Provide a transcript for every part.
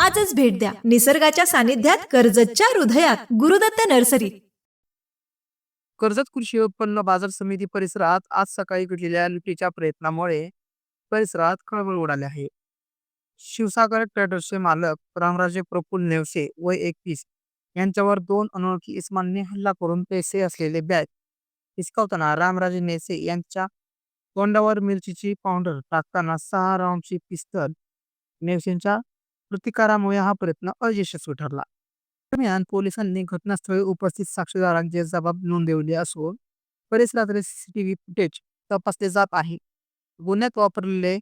आजच भेट द्या. निसर्गाच्या सानिध्यात कर्जतच्या हृदयात गुरुदत्त नर्सरी. कर्जत कृषी उत्पन्न बाजार समिती परिसरात आज सकाळी घडलेल्या लुटीच्या प्रयत्नामुळे परिसरात खळबळ उडाली आहे. शिवसागर ट्रेडर्सचे मालक रामराजे प्रफुल्ल नेवसे वय एकवीस यांच्यावर दोन अनोळखी इस्मानने हल्ला करून पैसे असलेले बॅग हिसकावताना रामराजे नेसे यांच्या तोंडावर मिरचीची पावडर टाकताना सहा राऊंडची पिस्तल नेवसेंच्या प्रतिकारामुळे हा प्रयत्न अयशस्वी ठरला. दरम्यान पोलिसांनी घटनास्थळी उपस्थित साक्षीदारांचे जबाब नोंदवले असून परिसरातील सीसीटीव्ही फुटेज तपासले जात आहे. गुन्ह्यात वापरलेले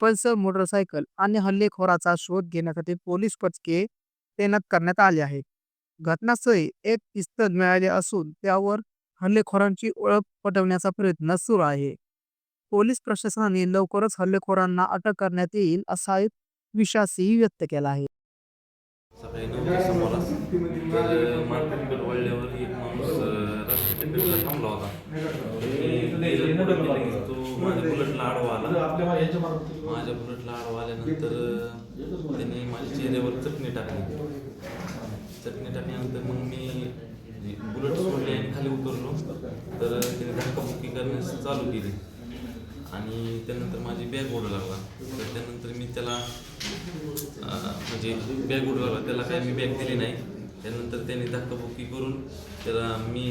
पल्सर मोटरसायकल आणि हल्लेखोराचा शोध घेण्यासाठी पोलीस पथके तैनात करण्यात आले आहे. घटनास्थळी एक पिस्तल मिळाले असून त्यावर हल्लेखोरांची ओळख पटवण्याचा प्रयत्न सुरू आहे. पोलीस प्रशासनाने लवकरच हल्लेखोरांना अटक करण्यात येईल असा एक विश्वासही व्यक्त केला आहे. सकाळी नऊच्या सुमारास तर मार्केट वळल्यावर एक माणूस अं, रस्त्याच्या कडेला थांबला होता. मी गेलं पुढं गेलं तो माझ्या बुलेटला आडवा आला. माझ्या बुलेटला आडवा आल्यानंतर त्याने माझ्या चेहऱ्यावर चटणी टाकली. चटणी टाकल्यानंतर मग मी बुलेट सोडली आणि खाली उतरलो. तर त्याने धक्काबुक्की करण्यास चालू केली. आणि त्यानंतर माझी बॅग ओढू लागला. तर त्यानंतर मी त्याला म्हणजे बॅग उडू लागला. त्याला काही मी बॅग दिली नाही. त्यानंतर त्याने धक्काबुक्की करून त्याला मी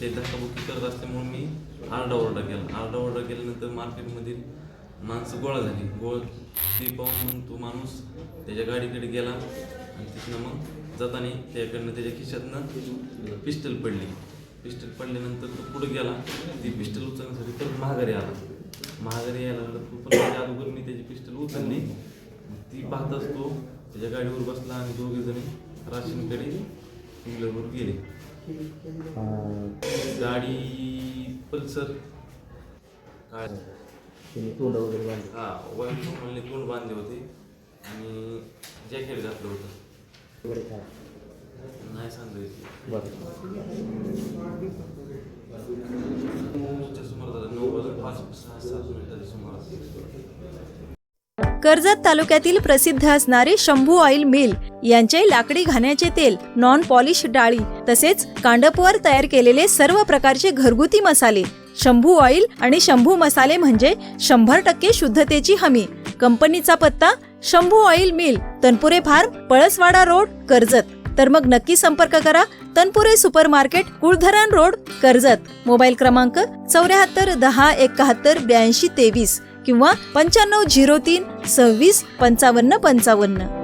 ते धक्काबुक्की करत असल्यामुळे मी आरडाओरडा केला. आरडाओरडा केल्यानंतर मार्केटमधील माणसं गोळा झाली. गोळ ती पाहून मग तो माणूस त्याच्या गाडीकडे गेला. आणि तिथनं मग जाताना त्याच्याकडनं त्याच्या खिशातनं पिस्टल पडली. पिस्टल पडल्यानंतर तो पुढे गेला. ती पिस्टल उचलण्यासाठी परत महागारी आला. महागारी यायला लागला तो पण त्याच्या अगोदर मी त्याची पिस्टल उचलली. ती पाहताच तो त्याच्या गाडीवर बसला आणि दोघे जणी राशीनकडे सिंगलवर गेले. गाडी पल्सर. काय हा वाईट म्हणले तोंड बांधले होते. आणि जॅकेट घातलं होतं. नाही सांगायची. नऊच्या सुमारास नऊ वाजून पाच सहा सात मिनिटाच्या सुमारास कर्जत तालुक्यातील प्रसिद्ध असणारे शंभू ऑइल मिल यांचे लाकडी घाण्याचे तेल नॉन पॉलिश डाळी तसेच कांडपवर तयार केलेले सर्व प्रकारचे घरगुती मसाले शंभू ऑइल आणि शंभू मसाले म्हणजे शंभर टक्के शुद्धतेची हमी. कंपनीचा पत्ता Shambhu oil mill Tanpure farm Palaswada road Karjat. तर मग नक्की संपर्क करा Tanpure super market Kuldharan road Karjat. Mobile क्रमांक चौऱ्याहत्तर दहा एकाहत्तर ब्याऐंशी तेवीस किंवा पंच्याण्णव झिरो तीन सव्वीस पंचावन्न पंचावन्न.